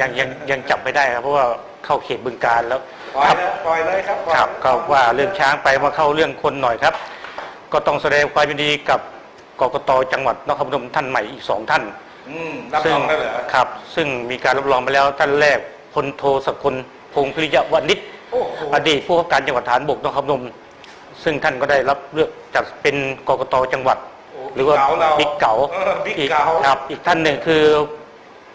ยังยังยังจับไม่ได้ครับเพราะว่าเข้าเขตบึงการแล้วปล่อยครับเลยปล่อยเลยครับปล่อยครับก็ว่าเรื่องช้างไปมาเข้าเรื่องคนหน่อยครับ ก็ต้องแสดงความยินดีกับกกตจังหวัดนครพนมท่านใหม่อีกสองท่านอืมรับซึ่รองแล้วเหรอครับ ซึ่งมีการรับรองไปแล้วท่านแรกพลโทสกลพงศ์พิริยวณิชโอ้โหอดีตผู้ว่าการจังหวัดฐานบกนครพนม ซึ่งท่านก็ได้รับเลือกจัดเป็นกกตจังหวัดโอ้หรือว่าบิ๊กเก๋าบิ๊กเก๋าเออบิ๊กอีกเก๋าครับอีกท่านหนึ่งคือ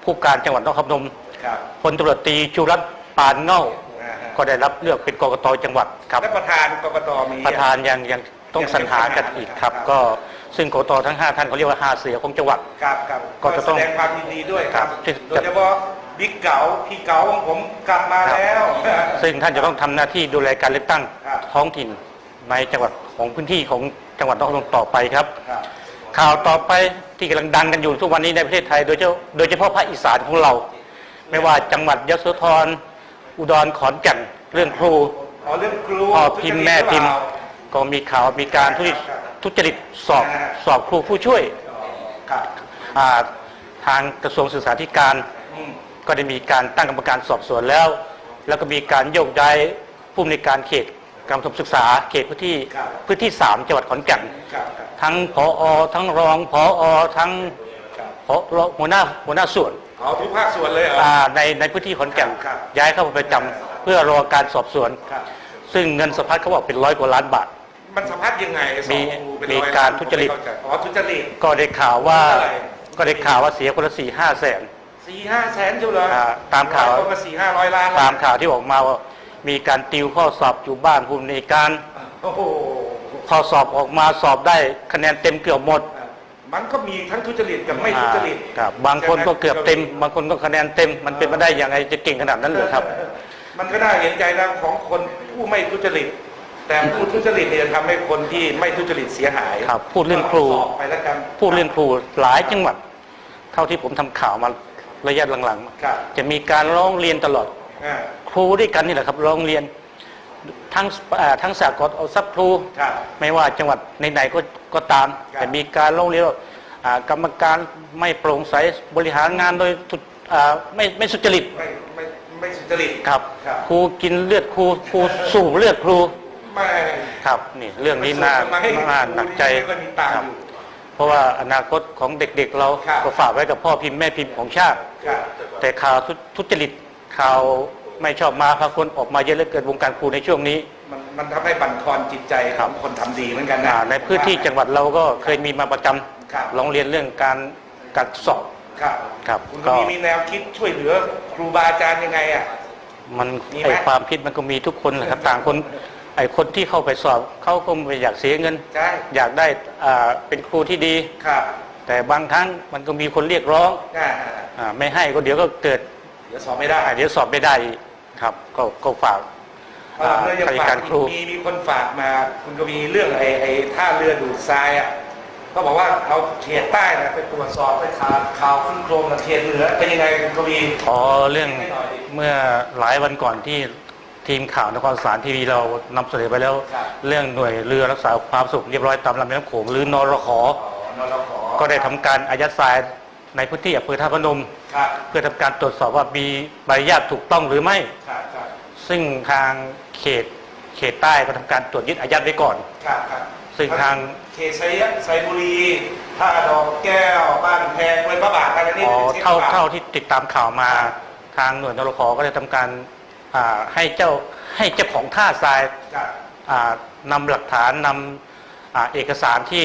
ผู้การจังหวัดนครพนมครับพลตำรวจตรีจุรัตน์ปานเง่าอ่าฮะก็ได้รับเลือกเป็นกกตจังหวัดครับและประธานกกตมีประธานยังยังต้องสรรหากันอีกครับก็ซึ่งกกตทั้ง 5 ท่านเขาเรียกว่า5เสือของจังหวัดครับครับก็จะต้องแสดงความยินดีด้วยครับครับโดยเฉพาะบิ๊กเก๋าพี่เก๋าของผมกลับมาครับแล้ว ซึ่งท่านจะต้องทำหน้าที่ดูแลการเลือกตั้งครับท้องถิ่นในจังหวัดของพื้นที่ของจังหวัดนครพนมต่อไปครับครับข่าวต่อไป ที่กำลังดังกันอยู่ทุกวันนี้ในประเทศไทย โดยเฉพาะโดยเฉพาะภาคอีสานของเรา ไม่ว่าจังหวัดยโสธรอุดรขอนแก่นเรื่องครูอ๋อเรื่องครูพ่อพิมพ์แม่พิมพ์ ก็มีข่าวมีการทุจริตทุจริตสอบสอบครูผู้ช่วยครับอ่าทางกระทรวงศึกษาธิการอืมก็ได้มีการตั้งกรรมการสอบสวนแล้ว แล้วก็มีการโยกย้ายผู้อำนวยการเขต การประถมศึกษาเขตพื้นที่พื้นที่สามจังหวัดขอนแก่น ครับครับทั้งผอทั้งรองผอทั้งครับผอหัวหน้าหัวหน้าส่วนอ๋อทุกภาคส่วนเลยเหรอ อ่าในในพื้นที่ขอนแก่นครับ ย้ายเข้ามาประจำเพื่อรอการสอบสวน ครับ ซึ่งเงินสะพัดเขาบอกเป็นร้อยกว่าล้านบาท มันสัมภาษณ์ยังไงไอ้สองมีครูเป็นมีอยการล้นทุจริต ผมไม่เข้าใจอ๋อทุจริต ก็ได้ข่าวว่าเท่าไหร่ ก็ได้ข่าวว่าเสียคนละสี่ห้าแสน สี่ห้าแสนเจ้าเหรออ่าตามข่าวร้อยก็สี่ห้าร้อยล้านตามข่าวที่ออกมาว่า มีการติวข้อสอบอยู่บ้านผู้อำนวยการโอ้โหข้อสอบออกมาสอบได้คะแนนเต็มเกือบหมด มันก็มีทั้งทุจริตกับไม่ทุจริตอ่าครับบางคนก็เกือบเต็ม บางคนก็คะแนนเต็ม มันเป็นไปได้ยังไงจะเก่งขนาดนั้นเหรือครับ มันก็น่าเห็นใจนะของคนผู้ไม่ทุจริต แต่ผู้ทุจริตเนี่ยทำให้คนที่ไม่ทุจริตเสียหายครับพูดเรื่องครูสอบไปแล้วกันผู้เรียนครูหลายจังหวัด เท่าที่ผมทำข่าวมาระยะหลังครับๆจะมีการร้องเรียนตลอดอ่า ครูด้วยกันนี่แหละครับร้องเรียนทั้งอ่าทั้งสากลเอาซับครูครับไม่ว่าจังหวัดไหนๆก็ก็ตามครับแต่มีการร้องเรียนว่าอ่ากรรมการไม่โปร่งใสบริหารงานโดยทุจอ่าไม่ไม่สุจริตไม่ไม่ไม่สุจริตครับครับ ครูกินเลือดครูครูสูบเลือดครูไม่ครับนี่เรื่องนี้น่าทำไมน่าหนักใจไม่ค่อยมีตังค์ครับอยู่เพราะว่าอนาคตของเด็กๆ เราครับก็ฝากไว้กับพ่อพิมพ์แม่พิมพ์ของชาติครับแต่ข่าวทุทุจริตข่าว ไม่ชอบมาพากลออกมาเยอะเหลือเกินวงการครูในช่วงนี้ มันมันทำให้บั่นทอนจิตใจขครัอบงคนทำดีเหมือนกันนะอ่าในพื้นที่จังหวัดเราก็เคยมีมาประจครับำร้องเรียนเรื่องการการสอบ ครับครับคุณก็ก็ มีมีแนวคิดช่วยเหลือครูบาอาจารย์ยังไงอะ มันมีไหม ไอความคิดมันก็มีทุกคนแหละครับ ต่างคนไอคนที่เข้าไปสอบเขาก็ไม่อยากเสียเงิน ใช่อยากได้อ่าเป็นครูที่ดี ครับแต่บางครั้งมันก็มีคนเรียกร้องอ่าอ่าไม่ให้ก็เดี๋ยวก็เกิดเดี๋ยวสอบไม่ได้อ่าเดี๋ยวสอบไม่ได้อีก ครับก็ก็ฝากเออแล้วยังข้าราชฝากการครู มีมีคนฝากมาคุณก็มีเรื่องไอ้ไอ้ท่าเรือดูดทรายอะก็บอกว่าเอาเขตใต้นะไปตรวจสอบไปข่าวข่าวขึ้นโครงกับเขตเหนือเป็นยังไงคุณกวี อ๋อเรื่องเมื่อหลายวันก่อนที่ทีมข่าวนครสารทีวีเรานำเสนอไปแล้ว ครับ เรื่องหน่วยเรือรักษาความสุขเรียบร้อยตามลำแม่น้ำโขงหรือนรขอ๋อนรขก็ได้ทำการอายัดทราย ในพื้นที่อำเภอท่าพนม ครับเพื่อทำการตรวจสอบว่ามีใบอนุญาตถูกต้องหรือไม่ ครับครับซึ่งทางเขตเขตใต้ก็ทำการตรวจยึดอายัดไว้ก่อน ครับครับซึ่งทาง เขตไซยะไซบุรีท่าดอกแก้ว บ้านแพงเลยพระบาทกันอันนี้อ๋อป็นขตเท่าพระบทเท่าที่ติดตามข่าวมาทางหน่วยนรขก็ได้ทำการอ่าให้เจ้าให้เจ้าของท่าทรายครับ อ่านำหลักฐานนำอ่าเอกสารที่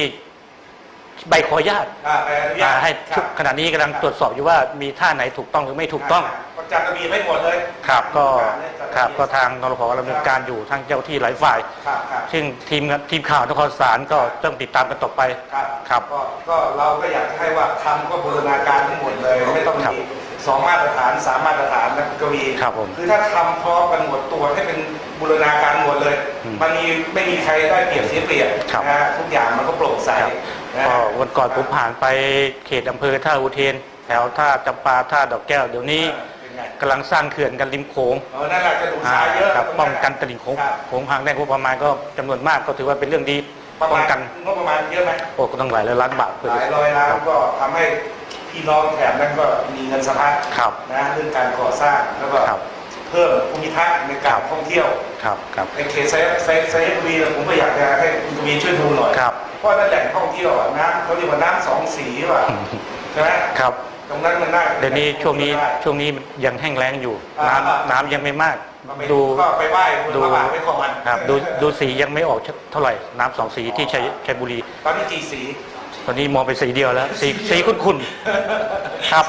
ใบขออนุญาตอ่าไปอนุญาอ่าตให้ครับ ขณะนี้กำลังตรวจสอบอยู่ว่ามีท่าไหนถูกต้องหรือไม่ถูกต้อง ประจักษ์ระเบียบไม่หมดเลยครับก็จัดครับะเบียก็ทางนรขดำเนินการอยู่ทางเจ้าที่หลายฝ่าย ครับครับ ซึ่งทีมงานทีมข่าวนครสารก็ต้องติดตามกันต่อไป ครับครับก็ก็เราก็อยากจะให้ว่าทำก็บูรณาการทั้งหมดเลย ไม่ต้องครับมีสองมาตรฐานสามมาตรฐานนะคุณกวีครับผมคือถ้าทำพร้อมกันหมดตัวให้เป็นบูรณาการหมดเลย อืมมันมีไม่มีใครได้เปรียบเสียเปรียบครับนะฮะทุกอย่างมันก็โปร่งใสครับนะ ก็วันก่อนผมผ่านไปเขตอำเภอท่าอุเทน แถวท่าจำปาท่าดอกแก้วเดี๋ยวนี้เป็นไงกำลังสร้างเขื่อนกันริมโขงเออนั่นแหละจะดูดทรายเยอะครับตรงป้องกันตลิ่งโขงครับโขงพังได้งบประมาณก็จำนวนมากก็ถือว่าเป็นเรื่องดีประป้อมางณกันงบประมาณเยอะไหมโอ้ก็ต้องหลายร้อยล้านบาทเพื่อหลายร้อยล้านครับก็ทำให้พี่พี่น้องแถบนั้นก็มีเงินสะพัดครับนะเรื่องการก่อสร้างแล้วก็ครับเพิ่มภูมิทัศน์ในการท่องเที่ยวครับครับในเขตไซไซไซเอฟวีผมก็อยากจะให้คุณทวีช่วยดูหน่อยครับ เพราะนั่นแหล่งท่องเที่ยวอะน้ำเขาเรียกว่าน้ำสองสีว่ะใช่ไหมครับ ตรงนั้นมันน่าเดี๋ยวนี้ช่วงนี้ได้ช่วงนี้ยังแห้งแล้งอยู่อ่าน้ำน้ำยังไม่มากก็ไปดูก็ไปไหว้บนดูพระบาทไปขอมันครับดูดูสียังไม่ออกเท่าไหร่ น้ำสองสีที่ชัยชัยบุรี ตอนนี้กี่สีตอนนี้มองเป็นสีเดียวแล้ว สีสีคุ้นๆครับ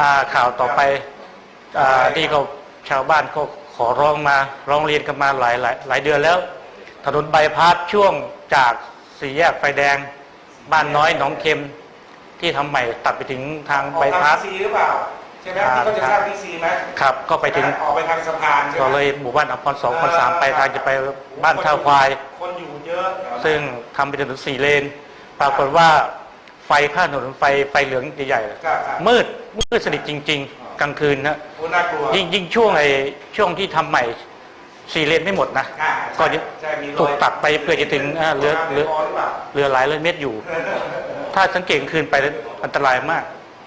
อ่าข่าวต่อไปอ่านี่ก็ชาวบ้านก็ขอร้องมาร้องเรียนกันมาหลายหลายหลายเดือนแล้ว ถนนใบายพาสช่วงจาก สี่แยกไฟแดง บ้านน้อยหนองเค็ม ที่ทำใหม่ตัดไปถึงทางออกใบายทางพาสพีซีหรือเปล่า ใช่ไหมอ่าที่เขาจะสร้างพีซีไหมครับ ก็ไปถึงออกไปทางสะพานใช่ไหมก็เลยหมู่บ้านอภรสองอภรสามไปทางจะไปบ้านท่าควาย คนอยู่เยอะซึ่งทำไปจนถึงสี่เลน ปรากฏว่าไฟข้างถนนไฟไฟเหลืองใหญ่ๆเลยครับครับมืดมืดสนิทจริง ๆ กลางคืนนะโอ้น่ากลัวยิ่งยิ่งช่วงไอ้ช่วงที่ทำใหม่ สี่เลนไม่หมดนะอ่าก็จะใช่มีรอยถูกตัดไปเพื่อจะถึงอ่าเหลือเหลือรอยหรือเปล่าเหลือหลายร้อยเมตรอยู่ ถ้าสังเกตกลางคืนไปแล้วอันตรายมาก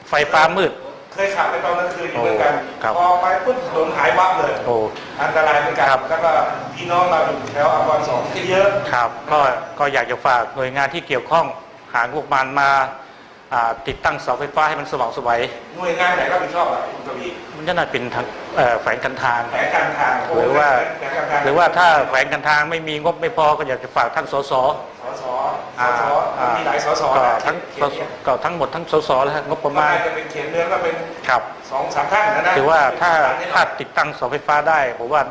ไฟฟ้ามืด เคยขับไปตอนกลางคืนอยู่เหมือนกันโอ้ครับพอไปปุ๊บถนนหายวับเลยโอ้อันตรายเหมือนกันครับแล้วก็พี่น้องเราอยู่แถวอภรสองก็เยอะครับ ก็ก็อยากจะฝากหน่วยงานที่เกี่ยวข้องหางบประมาณมาอ่า ติดตั้งเสาไฟฟ้าให้มันสว่างไสวัยหน่วยงานไหนรับผิดชอบอะคุณทวีมันจะน่าเป็นทางเอ่อแขวงกันทางแผนการทางหรือว่าแผนการทางหรือว่าถ้าแขวงกันทางไม่มีงบไม่พอก็อยากจะฝากท่านสสสสสอ่าสอ่ามีหลายสสก็นะทั้งเขตเนี้ยก็ทั้งหมดทั้งสสแล้วฮะงบประก็มาณน่าจะเป็นเขตเมืองก็เป็นครับสองสามท่านนะนะถือว่าถ้าเป็นถ้าติดตั้งเสาไฟฟ้าได้ผมว่า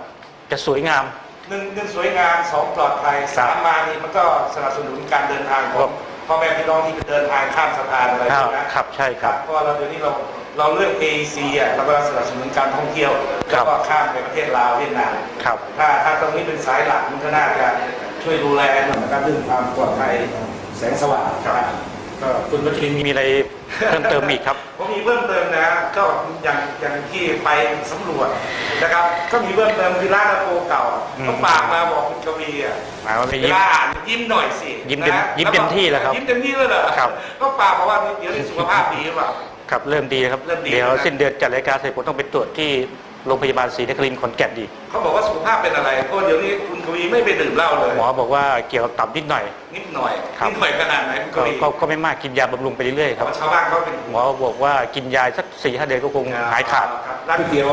จะสวยงามหนึ่งหนึ่งสวยงามสองปลอดภัยสามมานี่มันก็สนับสนุนการเดินทางขครัองบ พ่อแม่พี่น้องที่เดินทางข้ามสะพานอะไรครับใช่ไหมครับใช่ครับเพราะว่าเราเดี๋ยวนี้เราเราเลือก AEC อะเราก็สนับสนุนการท่องเที่ยวครัแล้วบก็ข้ามไปประเทศลาวเวียดนามครับถ้าถ้าตรงนี้เป็นสายหลักมันก็น่าจะช่วยดูแลหน่อยนะครับเรื่องความปลอดภัยแสงสว่างครับก็คุณวัชรินทร์มีอะไร เพิ่มเติมอีกครับ ผมมีเพิ่มเติมนะก็อย่างอย่างที่ไปสำรวจนะครับ ก็มีเพิ่มเติมคือร้านอาโกเก่าอืมก็ฝากมาบอกคุณกวีอะหมายว่าไปเวยิ้มลาอ่านยิ้มหน่อยสิยิ้มเต็มนะยิ้มเต็มที่แล้วครับยิ้มเต็มที่เลยเหรอครับ ก็ฝากบอกว่าเดี๋ยวนี้สุขภาพดีหรือเปล่า ครับเริ่มดีครับ เริ่มดีเดี๋ยวนะครับสิ้นเดือนจัดรายการเสร็จผมต้องไปตรวจที่ โรงพยาบาลศรีนครินทร์ขอนแก่นดีกเขาบอกว่าสุขภาพเป็นอะไรเพราะเดี๋ยวนี้คุณกวีไม่ไปดื่มเหล้าเลยหมอบอกว่าเกี่ยวกับตับนิดหน่อย นิดหน่อยครับ นิดหน่อยขนาดไหนคุณกก็วีก็ก็ไม่มากกินยาบำรุงไปเรื่อยๆครับชาวบ้านเขาเป็นหมอบอกว่ากินยาสักสี่ห้าเดือนก็คงหายขาด ครับร้านก๋วยเตี๋ยว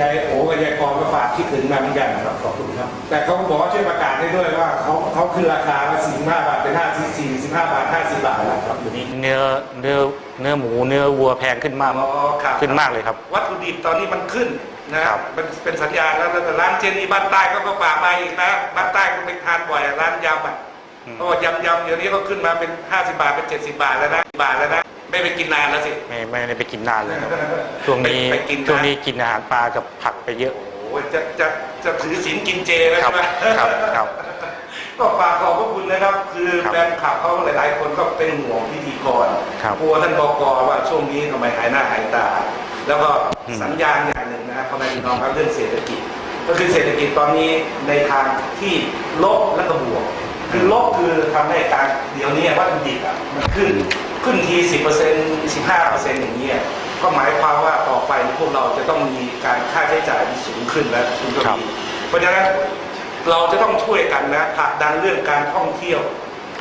ยายโอ๋กับยายกรก็ฝากคิดถึงมาเหมือนกันครับขอบคุณครับ แต่เขาบอกว่าช่วยประกาศให้ด้วยว่าเขาเขาขึ้นราคาว่า45 บาทเป็น54 45 บาท 50 บาทแล้วครับเดี๋ยวนี้เนื้อเนื้อเนื้อหมูเนื้อวัวแพงขึ้นมาก อ๋อครับขึ้นมากเลยครับ วัตถุดิบตอนนี้มันขึ้น นะครับมันเป็นสัญญาณแล้วแต่ร้านเจนี่บ้านใต้ก็ก็ฝากมาอีกนะบ้านใต้ก็ไปทานบ่อยร้านยำอะอืมก็ยำยำเดี๋ยวนี้ก็ขึ้นมาเป็น50บาทเป็น70บาทแล้วนะบาทแล้วนะไม่ไปกินนานแล้วสิไม่ไม่ได้ไปกินนานเลยครับช่วงนี้ไปกินนะช่วงนี้กินอาหารปลากับผักไปเยอะโอ้ยจะจะจะถือศีลกินเจแล้วครัใช่บไหมครับครับก็ฝากขอบพระคุณนะครับ คือครับแฟนคลับเขาหลาย ๆ คนก็เป็นห่วงพิธีกรครับกลัวท่านบกว่าช่วงนี้ทำไมหายหน้าหายตา แล้วก็อืมสัญญาณอย่างหนึ่งนะครับพ่อแม่พี่น้องครับเรื่องเศรษฐกิจ ก็คือเศรษฐกิจตอนนี้ในทางที่ลบและก็บวก คือลบคือทำให้การเดี๋ยวนี้วัตถุดิบอะมันขึ้นขึ้นที10% 15%อย่างนี้ยก็หมายความว่าต่อไปพวกเราจะต้องมีการค่าใช้จ่ายที่สูงขึ้นแล้วคุณก็ครับมีเพราะฉะนั้นเราจะต้องช่วยกันนะผลักดันเรื่องการท่องเที่ยว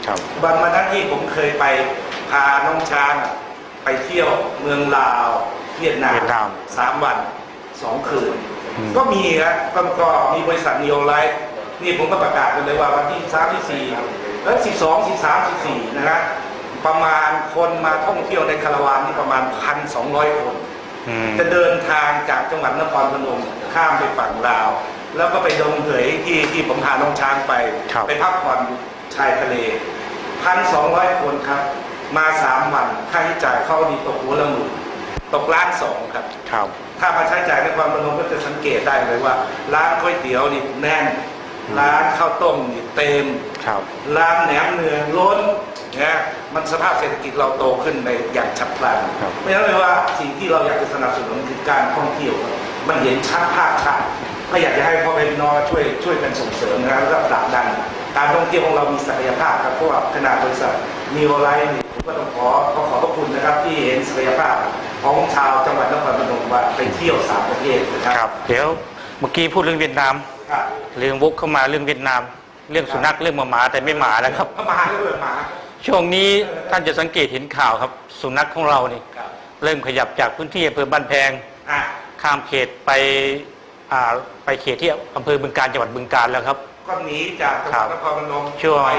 ครับวันวันนั้นที่ผมเคยไปพาน้องช้างอะไปเที่ยวเมืองลาว เวียดนามเวียดนามสามวันสองคืนอืมก็มีนะก็ก็มีบริษัทนิโอไลท์นี่ผมก็ประกาศกันเลยว่าวันที่สามที่สี่แล้วสิบสองสิบสามสิบสี่นะฮะประมาณคนมาท่องเที่ยวในคาราวานนี่ประมาณพันสองร้อยคนอืมจะเดินทางจากจังหวัดนครพนมข้ามไปฝั่งลาว แล้วก็ไปดงเหยที่ที่ผมพาน้องช้างไปครับไปพักผ่อนชายทะเลพันสองร้อยคนครับ มาสามวันค่าใช้จ่ายเข้าดีตกหัวละหมื่น ตกล้านสองครับ ครับ ถ้ามาใช้จ่ายในความพนมก็จะสังเกตได้เลยว่า ร้านก๋วยเตี๋ยวนี่แน่น ร้านข้าวต้มนี่เต็ม ครับ ร้านแหนมเนืองล้นนะมันสภาพเศรษฐกิจเราโตขึ้นในอย่างฉับพลันครับเพราะฉะนั้นเลยว่าสิ่งที่เราอยากจะสนับสนุนคือการท่องเที่ยวครับมันเห็นชัดภาพชัดก็อยากจะให้พ่อแม่พี่น้องช่วยช่วยกันส่งเสริมนะครับแล้วก็ผลักดันการท่องเที่ยวของเรามีศักยภาพครับเพราะว่าขนาดบริษัทนิโอไลท์นี่ผมก็ต้องขอขอขอบพระคุณนะครับที่เห็นศักยภาพ ของชาวจังหวัดนครพนมว่าไปเที่ยวสามประเทศนะคครับรับ เดี๋ยวเมื่อกี้พูดเรื่องเวียดนามครับเรื่องวกเข้ามาเรื่องเวียดนาม เรื่องสุนัขเรื่องหมาหมาแต่ไม่หมานะครับพม่าก็เปิดหมา ช่วงนี้ท่านจะสังเกตเห็นข่าวครับ สุนัขของเรานี่ครับเริ่มขยับจากพื้นที่อำเภอบ้านแพง อะข้ามเขตไปอ่าไปเขตที่อำเภอบึงการจังหวัดบึงการแล้วครับ ก็หนีจากจังหวัดนครพนมช่วงไป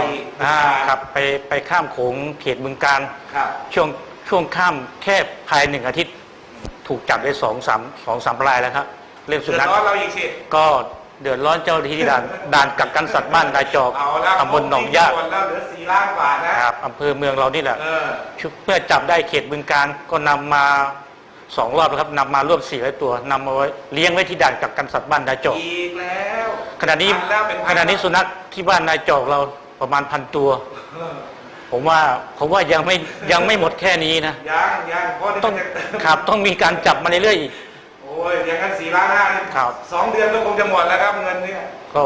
อ่าครับไปไปข้ามโขงเขตบึงการ ครับ ช่วง ช่วงข้ามแค่ภายหนึ่งอาทิตย์ ถูกจับได้สองสามสองสามรายแล้วครับ เรื่องสุเดือดนัขร้อนเราอีกสิ ก็เดือดร้อนเจ้าหน้าที่ด่านด่านกักกันสัตว์บ้านดาจอกเอาแล้วตำบลหนองยากส่วนแล้วเหลือสี่ล้านกว่านะ ครับอำเภอเมืองเรานี่แหละ เออเพื่อจับได้เขตบึงการก็นำมาสองรอบแล้วครับนำมาร่วมสี่ร้อยตัวนำมาไว้เลี้ยงไว้ที่ด่านกักกันสัตว์บ้านดาจอกอีกแล้วขณะนี้พัแล้วเป็นขณะนี้สุนัขที่บ้านนายจอกเราประมาณพันตัว เออ ผมว่าผมว่ายังไม่ยังไม่หมดแค่นี้นะยังยังเพราะนี่ต้องมันจะครับต้องมีการจับมาเรื่อยๆอีก โอ้ยอย่างนั้นสี่ล้านห้านี่ครับ สองเดือนก็คงจะหมดแล้วครับเงินเนี่ยก็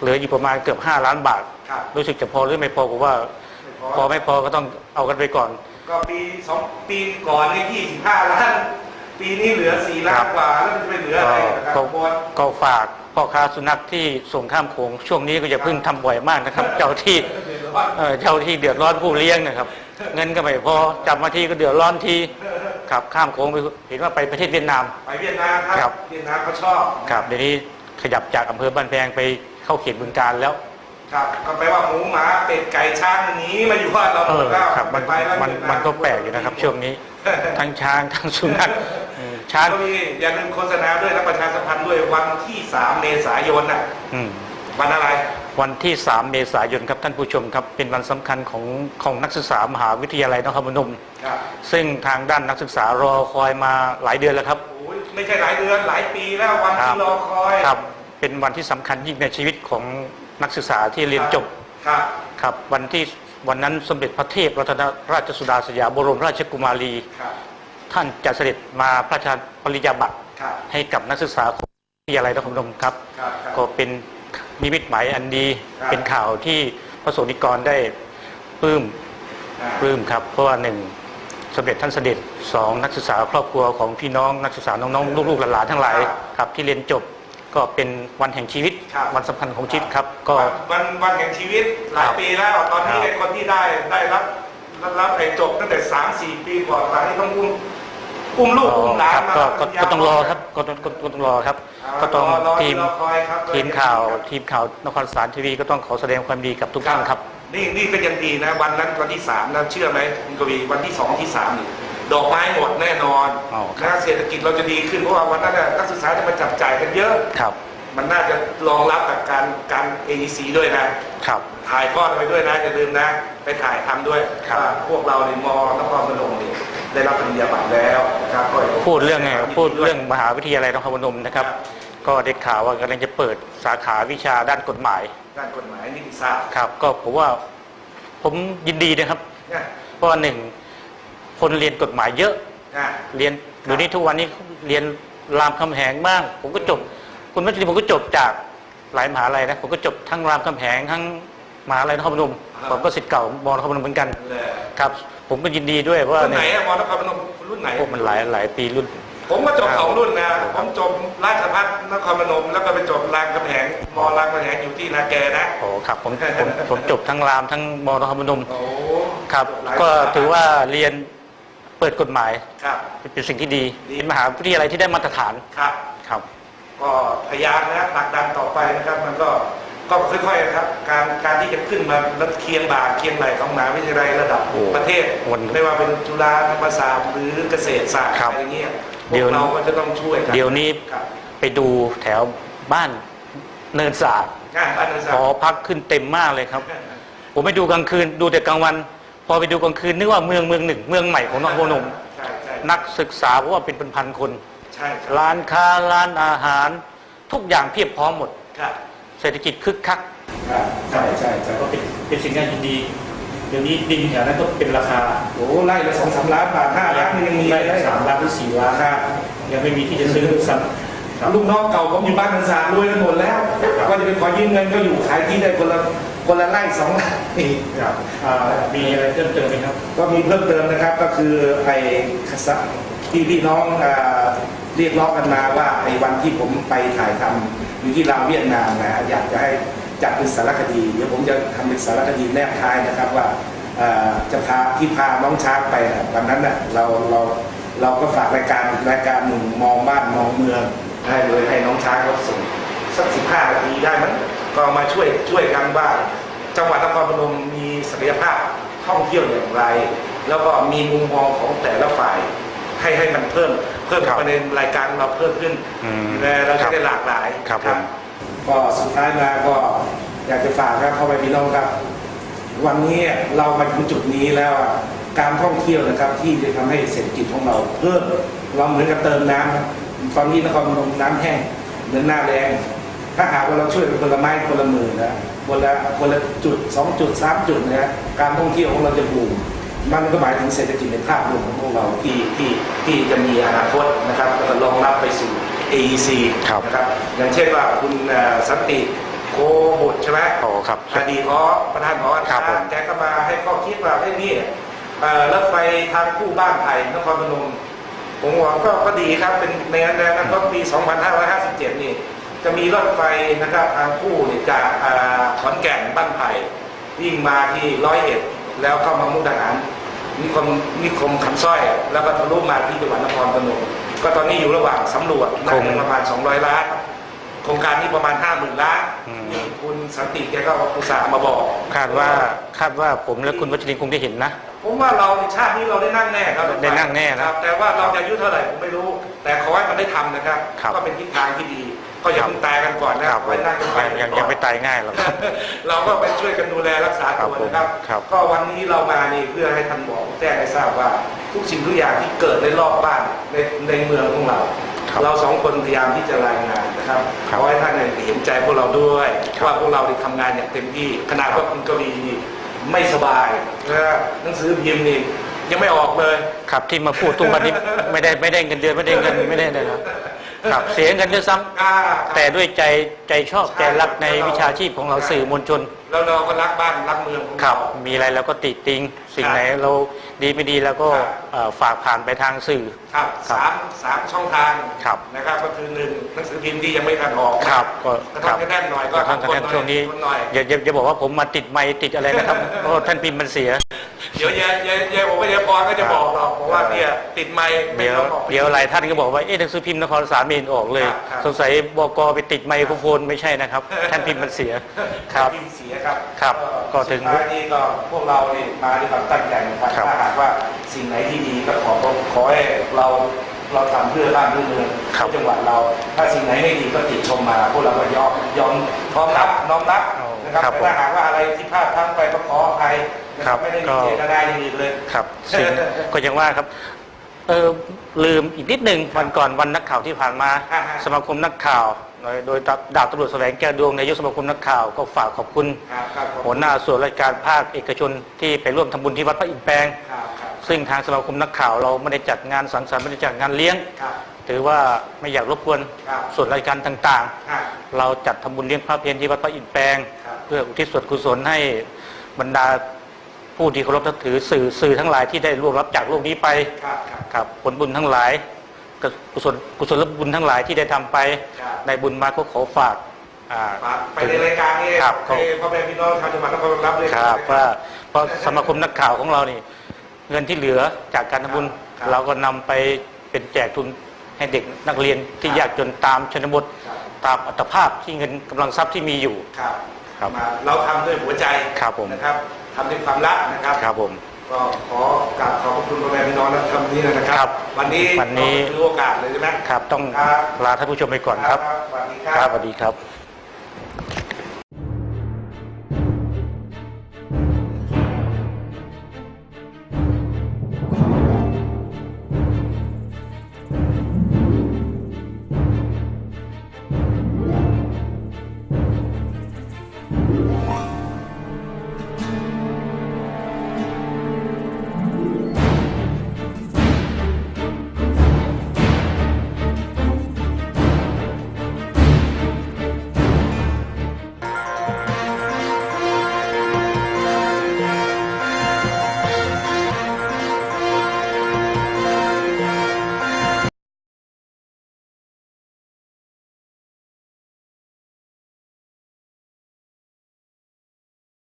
เหลืออยู่ประมาณเกือบ 5 ล้านบาท ครับรู้สึกจะพอหรือไม่พอผมว่าไม่พอไม่พอก็ต้องเอากันไปก่อน ก็ปีสองปีก่อนนี่ยี่สิบห้าล้าน ปีนี้เหลือสี่ล้านกว่าแล้วมันจะไปเหลืออะไรนะครับก็บอลก็ฝากพ่อค้าสุนัขที่ส่งข้ามโขงช่วงนี้ก็อย่าเพิ่งทำบ่อยมากนะครับ เจ้าที่ เอ่อเจ้าที่เดือดร้อนผู้เลี้ยงนะครับ เงินก็ไม่พอจับมาทีก็เดือดร้อนทีครับข้ามโขงไปเห็นว่าไปประเทศเวียดนาม ไปเวียดนามคครัรับเวียดนามเขาชอบครับเดี๋ยวนี้ขยับจากอำเภอบ้านแพงไปเข้าเขตบึงการแล้ว ครับก็แปลว่าหมูหมาเป็ดไก่ช้างหนีมาอยู่บ้านเราเอหมอดแล้วครับมันไปแล้วมันเวียดามันก็แปลกอยู่นะครับ ช่วงนี้ทั้งช้างทั้งสุนัขเออช้างก็มีอย่าลืมโฆษณาด้วยและประชาสัมพันธ์ด้วยวันที่ 3 เมษายนน่ะอืมวันอะไร วันที่ 3 เมษายนครับท่านผู้ชมครับ เป็นวันสำคัญของของนักศึกษามหาวิทยาลัยนครพนมครับซึ่งทางด้านนักศึกษารอคอยมาหลายเดือนแล้วครับโอ้ยไม่ใช่หลายเดือนหลายปีแล้ววันครัที่บรอคอยครับ เป็นวันที่สำคัญยิ่งในชีวิตของนักศึกษาที่เรียนจบครับครับวันที่วันนั้นสมเด็จพระเทพรัตนราชสุดาสยามบรมราชกุมารีครับท่านจะเสด็จมาพระราชทานปริญญาบัตรครับให้กับนักศึกษาของวิทยาลัยนครพนมครับครับครับก็เป็น นิมิตหมายอันดีครับ เป็นข่าวที่พระสงฆ์นิกรได้ปลื้มอ่าปลื้มครับ เพราะว่าหนึ่งสมเด็จท่านเสด็จสองนักศึกษาครอบครัวของพี่น้องนักศึกษาน้องๆลูกๆหลานๆทั้งหลายครับที่เรียนจบก็เป็นวันแห่งชีวิตวันสำคัญของชีวิตครับก็ วันวันวันแห่งชีวิตหลายครับปีแล้ว ตอนนี้ครับไอ้คนที่ได้ได้รับรับรับไอ้จบตั้งแต่สามสี่ปีก่อนตอนนี้ต้องอุ้ม อุ้มลูกอุ้มหลาคนรับมาก็ก็ยาวก็ต้องรอครับก็ต้องก็ก็ต้องรอครับ ก็ต้องรรทีมรอคอยครับทีมข่าวทีมข่าวนครสารทีวีก็ต้องขอแสดงความดีกับทุกท่านครับ นี่นี่ก็ยังดีนะ วันนั้นวันที่สามนะเชื่อไหมคุณกวีวันที่สองที่สามนี่ดอกไม้หมดแน่นอนอ๋อครับ นะเศรษฐกิจเราจะดีขึ้นเพราะว่าวันนั้นน่ะนักศึกษาจะมาจับจ่ายกันเยอะ ครับมันน่าจะรองรับกับการการ AEC ด้วยนะ ครับ ถ่ายทอดไปด้วยนะอย่าลืมนะ ไปถ่ายทำด้วยครับ ว่าพวกเราในมอนครพนมนี่ ได้รับปริญญาบัตรแล้วนะครับก็พูดเรื่องไงพูดเรื่องมหาวิทยาลัยนครพนมนะครับ ก็ได้ข่าวว่ากำลังจะเปิดสาขาวิชาด้านกฎหมาย ด้านกฎหมายนิติศาสตร์ครับ ก็ผมว่าผมยินดีนะครับนะเพราะว่าหนึ่งคนเรียนกฎหมายเยอะนะเรียนเดี๋ยวนี้ทุกวันนี้เรียนรามคำแหงบ้าง ผมก็จบ คุณมัชรีผมก็จบจากหลายมหาลัยนะผมก็จบทั้งรามคำแหงทั้งมหาลัยนครพนมผมก็สิทธิ์เก่ามอนครพนมเหมือนกันเลยครับ ผมก็ยินดีด้วยว่ารุ่นไหนเนี่ยอะมอนครพนมรุ่นไหน พวกมันหลายหลายปีรุ่น ผมก็จบครับสองรุ่นนะผมจบราชภัฏนครพนมแล้วก็ไปจบรามคำแหงมอรามคำแหงอยู่ที่นาแกนะโอ้ครับผมผมผมจบทั้งรามทั้งมอนครพนมโอ้ครับหลายก็สขถือว่าเรียนเปิดกฎหมายครับเป็นสิ่งที่ดีดีเป็นมหาวิทยาลัยที่ได้มาตรฐานครับครับ ก็พยายามนะผลักดันต่อไปนะครับมันก็ ก็ค่อยๆนะครับการการที่จะขึ้นมาแล้วเคียงบ่าเคียงไหลของมหาวิทยาลัยระดับโอ้ประเทศวันไม่ว่าเป็นจุฬาธรรมศาสตร์หรือเกษตรศาสตร์ครับอะไรเงี้ยพเดี๋วยวกเราก็จะต้องช่วยกันเดี๋ยวนี้ครับไปดูแถวบ้านเนินสาดงานอันนั้นหอพักขึ้นเต็มมากเลยครับ ผมไปดูกลางคืนดูแต่กลางวัน พอไปดูกลางคืนนึกว่าเมืองเมืองหนึ่ง เมืองใหม่ของนครพนมใช่ใช่นักศึกษาเพราะว่าเป็นพันๆคนใช่ครับร้านค้าร้านอาหาร ทุกอย่างเพียบพร้อมหมดครับ เศรษฐกิจคึกคักใช่ใช่ใช่ก็เป็นเป็นสิ่งน่ายินดีเดี๋ยวนี้ดินแถวนั้นก็เป็นราคาโอ้ไล่ละสองสามล้านบาทห้าล้านมันยังมีได้สามล้านหรือสี่ล้านครับยังไม่มีที่จะซื้อซ้ลูกน้องเก่าผมอยู่บ้านนันสารรวยกันหมดแล้วก็จะไปขอยืมเงินก็อยู่ขายที่ได้คนละคนละไร่สองไร่ครับอ่ามีอะไรเพิ่มเติมไหมครับ ก็มีเพิ่มเติมนะครับ ก็คือไอ้คสะที่พี่น้องอ่าเรียกร้องกันมาว่าในวันที่ผมไปถ่ายทำ อยู่ที่ลาวเวียดนามนะอยากจะให้จัดเป็นสารคดี เดี๋ยวผมจะทำเป็นสารคดีแนบท้ายนะครับว่าจะพาที่พาน้องช้างไปนะวันนั้นน่ะเราเราเราก็ฝากรายการรายการหนึ่งมองบ้านมองเมืองให้เลยให้น้องช้างเขาส่งสักสิบห้านาทีได้มั้ยก็มาช่วยช่วยกันว่าจังหวัดนครพนมมีศักยภาพท่องเที่ยวอย่างไร แล้วก็มีมุมมองของแต่ละฝ่าย ให้ให้มันเพิ่มเพิ่มครับประเด็นรายการเราเพิ่มขึ้นอืมและเราครัจะบได้หลากหลายครับผม ก็สุดท้ายมาก็อยากจะฝากครับพ่อแม่พี่น้องครับ วันนี้เรามาถึงจุดนี้แล้วอะการท่องเที่ยวนะครับ ที่จะทำให้เศรษฐกิจของเราเพิ่มเราเหมือนกับเติมน้ำครับตอนนี้นครพนมน้ำแห้งเหมือนหน้าแรงถ้าหากว่าเราช่วยกันคนละไม้คนละมือนะคนละคนละจุดสองจุดสามจุดนะการท่องเที่ยวของเราจะบูม มันก็หมายถึงเศรษฐกิจในภาพรวมของพวกเราที่ที่ที่จะมีอนาคตนะครับแล้วก็รองรับไปสู่ AEC ครับ นะครับอย่างเช่นว่าคุณเอ่อสันติโกบุตรใช่ไหมโอ้ครับ อดีตพอประธานพอครับผม แกก็มาให้ข้อคิดว่าเอ้ยนี่เอ่อรถไฟทางคู่บ้านไทยนครพนม ผมหวังก็ก็ดีครับเป็นในอนาคตปี 2557 นี่ จะมีรถไฟนะครับทางคู่เนี่ยจากอ่าขอนแก่นบ้านไผ่วิ่งมาที่ร้อยเอ็ดแล้วเข้ามามุกดาหาร นิคมนิคมคำสร้อย แล้วก็ทะลุมาที่จังหวัดนครพนมก็ตอนนี้อยู่ระหว่างสำรวจน่าจะประมาณ 200 ล้าน โครงการนี้ประมาณ 50,000 ล้านอืมนี่คุณสันติแกก็อุตส่าห์มาบอก คาดว่าคาดว่าผมและคุณวัชรินทร์คงได้เห็นนะ ผมว่าเราในชาตินี้เราได้นั่งแน่ครับได้นั่งแน่นะครับ แต่ว่าเราจะอายุเท่าไหร่ผมไม่รู้ แต่ขอให้มันได้ทำนะครับครับก็เป็นทิศทางที่ดี ก็อย่าเพิ่งตายกันก่อนนะครับผมไว้นั่งกันไปยังยังไม่ตายง่ายหรอกครับเราก็ไปช่วยกันดูแลรักษาตัวนะครับครับก็วันนี้เรามานี่เพื่อให้ท่านบอกแจ้งให้ทราบว่า ทุกสิ่งทุกอย่างที่เกิดในรอบบ้านในในเมืองของเราครับเราสองคนพยายามที่จะรายงานนะครับครับขอให้ท่านเนี่ยเห็นใจพวกเราด้วยครับว่าพวกเราได้ทำงานอย่างเต็มที่ขนาดว่าคุณกวีนี่ไม่สบายนะหนังสือพิมพ์นี่ยังไม่ออกเลย ครับที่มาพูดทุกวันนี้ไม่ได้ไม่ได้เงินเดือนไม่ได้เงินไม่ได้เลยครับ ครับเสียเงินด้วยซ้ำอ่าแต่ด้วยใจใจชอบใจรักในวิชาชีพของเราสื่อมวลชน แล้วเราก็รักบ้านรักเมืองของครัเราบมีอะไรเราก็ติติง สิ่งครับไหนเรา ดีไม่ดีแล้วก็ครับเอ่อฝากผ่านไปทางสื่อ ครับครับสามสามช่องทางครับนะครับก็คือหนึ่งหนังสือพิมพ์ที่ยังไม่ทันออกครับก็กระคทรับบกระแน่นหน่อยก็ก็ท่านท่านช่วงนี้ทหน่อยอย่าอย่าอย่าบอกว่าผมมาติดไมค์ติดอะไรนะครับ เพราะว่าท่านพิมพ์มันเสีย เดี๋ยวยายยายยายบอกว่ายายพรก็จะบอกเราบอกว่าเนี่ยติดไมค์ไม่เดี๋ยวต้องออกไป เดี๋ยวหลายท่านก็บอกว่าเอ๊ะหนังสือพิมพ์นครสามมีนออกเลย ครับครับ สงสัยบกไปติดไมโครโฟนไม่ใช่นะครับ ท่านพิมพ์มันเสียครับ พิมพ์เสียครับครับก็ถึงสุดท้ายนี้ก็พวกเราเนี่ยมาด้วยความตั้งใจนะครับครับ ถ้าหากว่าสิ่งไหนที่ดีก็ขอขอให้เราเราทำเพื่อบ้านเพื่อเมืองครับเพื่อจังหวัดเรา ถ้าสิ่งไหนไม่ดีก็ติดชมมา พวกเราก็ยอมยอมพร้อมรับน้อมรับนะครับครับแต่ถ้าหากว่าอะไรที่พลาดพลั้งไปก็ขออภัยนะคครัรับบไม่ได้มีก็เจตนาอย่างอื่นเลยครับสิ่งก็ยังว่าครับเออลืมอีกนิดหนึ่งวันก่อนวันนักข่าวที่ผ่านมาอ่าฮะสมาคมนักข่าวโดยโดยดาบตำรวจแสวงแก้วดวงนายกสมาคมนักข่าวก็ฝากขอบคุณครับครับผมหัวหน้าส่วนราชการภาคเอกชนที่ไปร่วมทำบุญที่วัดพระอินทร์แปลงครับครับ ซึ่งทางสมาคมนักข่าวเราไม่ได้จัดงานสังสรรค์ไม่ได้จัดงานเลี้ยงครับถือว่าไม่อยากรบกวนครับส่วนราชการต่างครับๆเราจัดทำบุญเลี้ยงพระเพลที่วัดพระอินทร์แปลงครับเพื่ออุทิศส่วนกุศลให้บรรดาผู้ที่เคารพนับถือสื่อสื่อทั้งหลายที่ได้ร่วงรับจากโลกนี้ไปครับครับครับผลบุญทั้งหลายกุศลกุศลบุญทั้งหลายที่ได้ทำไปครับในบุญมาก็ขอฝากอ่าฝากไปในรายการนี้ครับให้พ่อแม่พี่น้องชาวจังหวัดนครรับเลยครับว่าเพราะสมาคมนักข่าวของเรานี่ เงินที่เหลือจากการทำบุญ ครับเราก็นำไปเป็นแจกทุนให้เด็กนักเรียนที่ครับ ยากจนตามชนบทครับ ตามอัตภาพที่เงินกำลังทรัพย์ที่มีอยู่ ครับครับมาเราทำด้วยหัวใจครับผม นะครับทำด้วยความรักนะครับ ครับผม ก็ขอกราบขอบพระคุณพ่อแม่พี่น้องนะทำนี้นะคครัรับ บ วันนี้วันนี้ถือโอกาสเลยใช่ไหม ครับต้องครับ ลาท่านผู้ชมไปก่อนครับ สวัสดีคครัรับบสวัสดีครับ